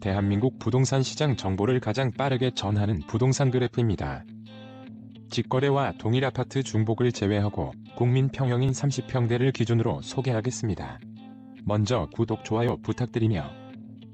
대한민국 부동산 시장 정보를 가장 빠르게 전하는 부동산 그래프입니다. 직거래와 동일 아파트 중복을 제외하고 국민 평형인 30평대를 기준으로 소개하겠습니다. 먼저 구독, 좋아요 부탁드리며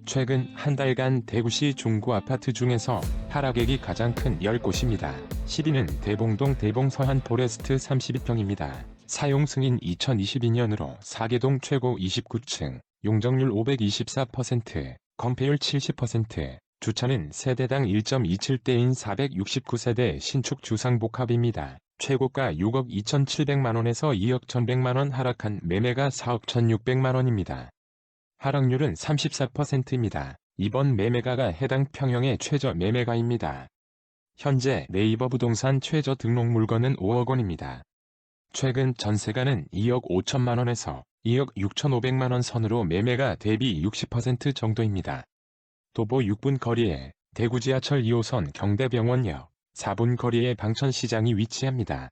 최근 한 달간 대구시 중구 아파트 중에서 하락액이 가장 큰 10곳입니다. 10위는 대봉동 대봉 서한 포레스트 32평입니다. 사용 승인 2022년으로 4개동 최고 29층, 용적률 524%, 건폐율 70%, 주차는 세대당 1.27대인 469세대 신축 주상복합입니다. 최고가 6억 2,700만원에서 2억 1,100만원 하락한 매매가 4억 1,600만원입니다. 하락률은 34%입니다. 이번 매매가가 해당 평형의 최저 매매가입니다. 현재 네이버 부동산 최저 등록 물건은 5억 원입니다. 최근 전세가는 2억 5천만 원에서 2억 6천 5백만 원 선으로 매매가 대비 60% 정도입니다. 도보 6분 거리에 대구 지하철 2호선 경대병원역, 4분 거리에 방천시장이 위치합니다.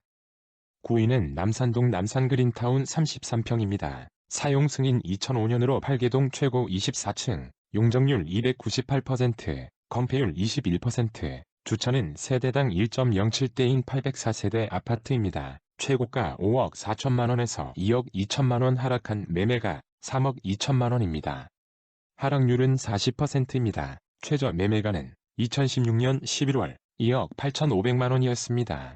9위는 남산동 남산그린타운 33평입니다. 사용 승인 2005년으로 8개동 최고 24층, 용적률 298%, 건폐율 21%, 주차는 세대당 1.07대인 804세대 아파트입니다. 최고가 5억 4천만 원에서 2억 2천만 원 하락한 매매가 3억 2천만 원입니다. 하락률은 40%입니다. 최저 매매가는 2016년 11월 2억 8천5백만원이었습니다.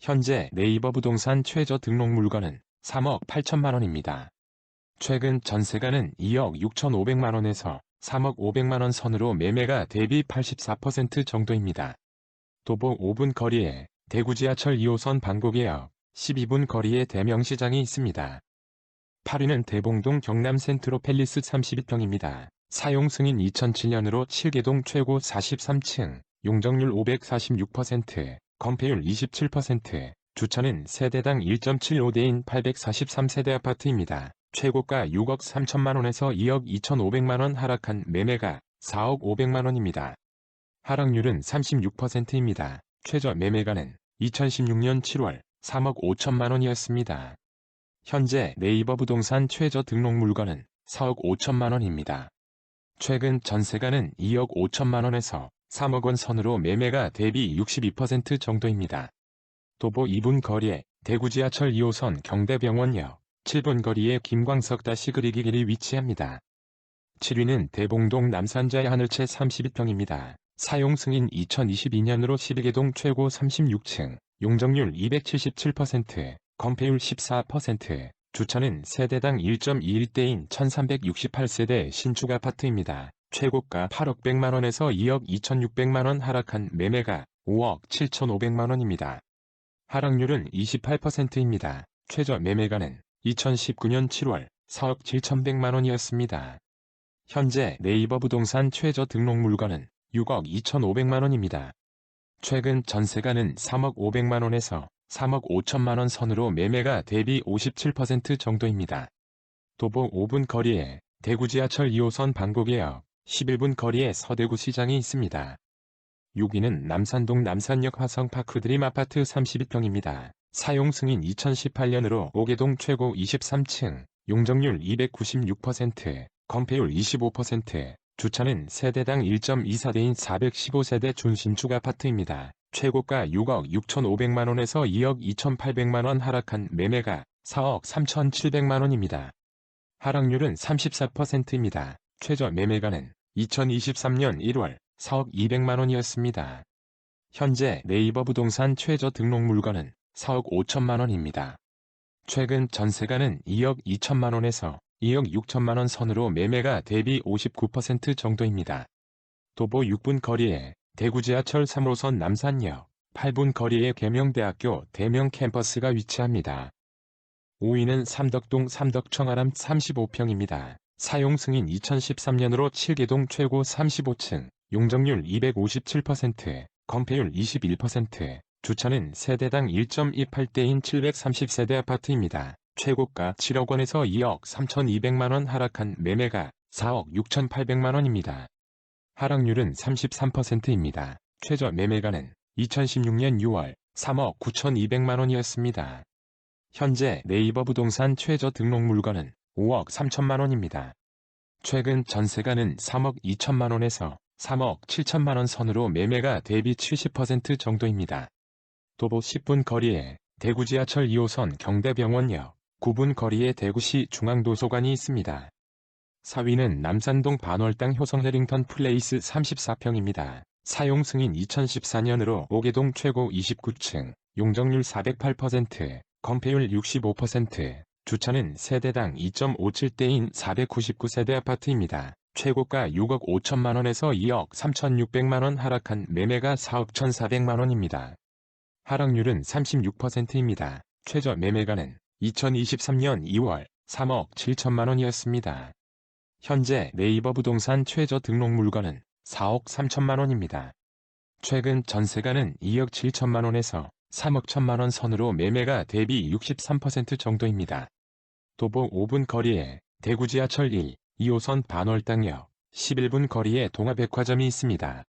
현재 네이버 부동산 최저 등록 물건은 3억 8천만 원입니다. 최근 전세가는 2억 6천5백만원에서 3억 5백만원 선으로 매매가 대비 84% 정도입니다. 도보 5분 거리에 대구 지하철 2호선 방곡역 12분 거리에 대명시장이 있습니다. 8위는 대봉동 경남 센트로 팰리스 32평입니다. 사용 승인 2007년으로 7개동 최고 43층, 용적률 546%, 건폐율 27%, 주차는 세대당 1.75대인 843세대 아파트입니다. 최고가 6억 3천만원에서 2억 2천5백만원 하락한 매매가 4억 5백만원입니다. 하락률은 36%입니다. 최저 매매가는 2016년 7월 3억 5천만 원이었습니다. 현재 네이버 부동산 최저 등록 물건은 4억 5천만 원입니다. 최근 전세가는 2억 5천만 원에서 3억 원 선으로 매매가 대비 62% 정도입니다. 도보 2분 거리에 대구 지하철 2호선 경대병원역 7분 거리에 김광석 다시 그리기 길이 위치합니다. 7위는 대봉동 남산자의 하늘채 32평입니다. 사용 승인 2022년으로 12개동 최고 36층, 용적률 277%, 건폐율 14%, 주차는 세대당 1.21대인 1368세대 신축 아파트입니다. 최고가 8억 100만원에서 2억 2600만원 하락한 매매가 5억 7500만원입니다. 하락률은 28%입니다. 최저 매매가는 2019년 7월 4억 7,100만원이었습니다. 현재 네이버 부동산 최저 등록 물건은 6억 2,500만원입니다. 최근 전세가는 3억 500만원에서 3억 5천만원 선으로 매매가 대비 57% 정도입니다. 도보 5분 거리에 대구 지하철 2호선 방곡역 11분 거리에 서대구 시장이 있습니다. 6위는 남산동 남산역 화성파크 드림 아파트 32평입니다. 사용 승인 2018년으로 5개동 최고 23층, 용적률 296%, 건폐율 25%, 주차는 세대당 1.24대인 415세대 준신축 아파트입니다. 최고가 6억 6천5백만원에서 2억 2천8백만원 하락한 매매가 4억 3천7백만원입니다. 하락률은 34%입니다. 최저 매매가는 2023년 1월 4억 2백만원이었습니다. 현재 네이버 부동산 최저 등록 물건은 4억 5천만원입니다. 최근 전세가는 2억 2천만원에서 2억 6천만원 선으로 매매가 대비 59% 정도입니다. 도보 6분 거리에 대구 지하철 3호선 남산역 8분 거리에 계명대학교 대명 캠퍼스가 위치합니다. 5위는 삼덕동 삼덕청아람 35평입니다. 사용 승인 2013년으로 7개동 최고 35층, 용적률 257%, 건폐율 21%, 주차는 세대당 1.28대인 730세대 아파트입니다. 최고가 7억 원에서 2억 3,200만 원 하락한 매매가 4억 6,800만 원입니다. 하락률은 33%입니다. 최저 매매가는 2016년 6월 3억 9,200만 원이었습니다. 현재 네이버 부동산 최저 등록 물건은 5억 3천만 원입니다. 최근 전세가는 3억 2천만 원에서 3억 7천만 원 선으로 매매가 대비 70% 정도입니다. 도보 10분 거리에 대구 지하철 2호선 경대병원역, 9분 거리에 대구시 중앙도서관이 있습니다. 4위는 남산동 반월당 효성 해링턴 플레이스 34평입니다. 사용 승인 2014년으로 5개동 최고 29층, 용적률 408%, 건폐율 65%, 주차는 세대당 2.57대인 499세대 아파트입니다. 최고가 6억 5천만 원에서 2억 3,600만 원 하락한 매매가 4억 1,400만 원입니다. 하락률은 36%입니다. 최저 매매가는 2023년 2월 3억 7천만 원이었습니다. 현재 네이버 부동산 최저 등록 물건은 4억 3천만 원입니다. 최근 전세가는 2억 7천만 원에서 3억 1천만 원 선으로 매매가 대비 63% 정도입니다. 도보 5분 거리에 대구 지하철 1, 2호선 반월당역, 11분 거리에 동아백화점이 있습니다.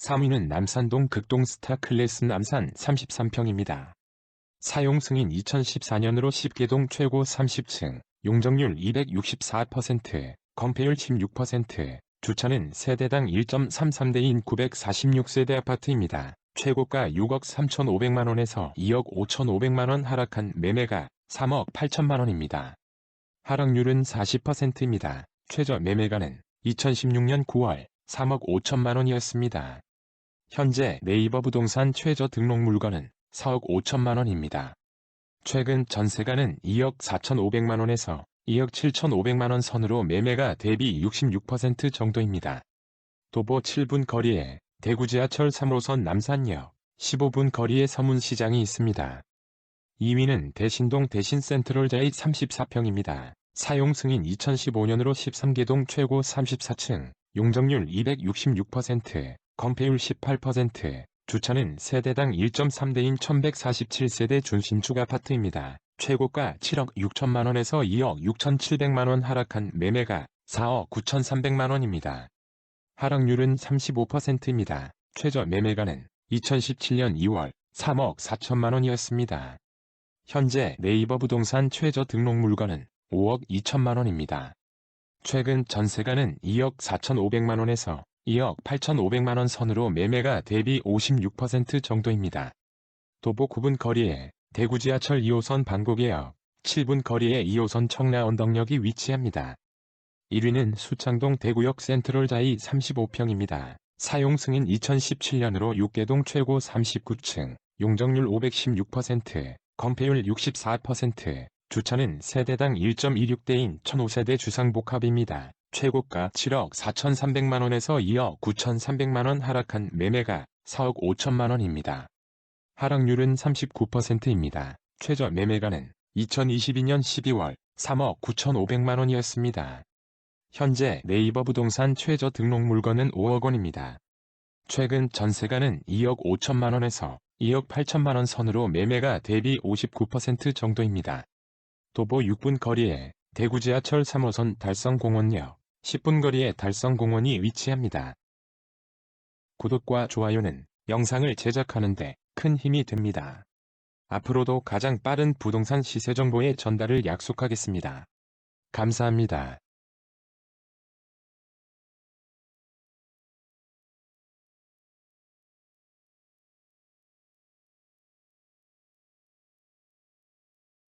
3위는 남산동 극동 스타클래스 남산 33평입니다. 사용 승인 2014년으로 10개동 최고 30층, 용적률 264%, 건폐율 16%, 주차는 세대당 1.33대인 946세대 아파트입니다. 최고가 6억 3,500만 원에서 2억 5,500만 원 하락한 매매가 3억 8천만 원입니다. 하락률은 40%입니다. 최저 매매가는 2016년 9월 3억 5천만 원이었습니다. 현재 네이버 부동산 최저 등록 물건은 4억 5천만 원입니다. 최근 전세가는 2억 4,500만 원에서 2억 7,500만 원 선으로 매매가 대비 66% 정도입니다. 도보 7분 거리에 대구 지하철 3호선 남산역, 15분 거리에 서문시장이 있습니다. 2위는 대신동 대신센트럴자이 34평입니다. 사용 승인 2015년으로 13개동 최고 34층, 용적률 266%, 건폐율 18%, 주차는 세대당 1.3대인 1147세대 준신축 아파트입니다. 최고가 7억 6천만 원에서 2억 6천7백만 원 하락한 매매가 4억 9천3백만 원입니다. 하락률은 35%입니다. 최저 매매가는 2017년 2월 3억 4천만 원이었습니다. 현재 네이버 부동산 최저 등록 물건은 5억 2천만 원입니다. 최근 전세가는 2억 4천5백만 원에서 2억 8천5백만 원 선으로 매매가 대비 56% 정도입니다. 도보 9분 거리에 대구 지하철 2호선 반곡역, 7분 거리에 2호선 청라 언덕역이 위치합니다. 1위는 수창동 대구역 센트럴 자이 35평입니다. 사용 승인 2017년으로 6개동 최고 39층, 용적률 516%, 건폐율 64%, 주차는 세대당 1.26대인 1005세대 주상복합입니다. 최고가 7억 4,300만원에서 2억 9,300만원 하락한 매매가 4억 5천만원입니다. 하락률은 39%입니다. 최저 매매가는 2022년 12월 3억 9,500만원이었습니다. 현재 네이버 부동산 최저 등록 물건은 5억 원입니다. 최근 전세가는 2억 5천만 원에서 2억 8천만 원 선으로 매매가 대비 59% 정도입니다. 도보 6분 거리에 대구 지하철 3호선 달성공원역, 10분 거리에 달성공원이 위치합니다. 구독과 좋아요는 영상을 제작하는 데 큰 힘이 됩니다. 앞으로도 가장 빠른 부동산 시세 정보의 전달을 약속하겠습니다. 감사합니다.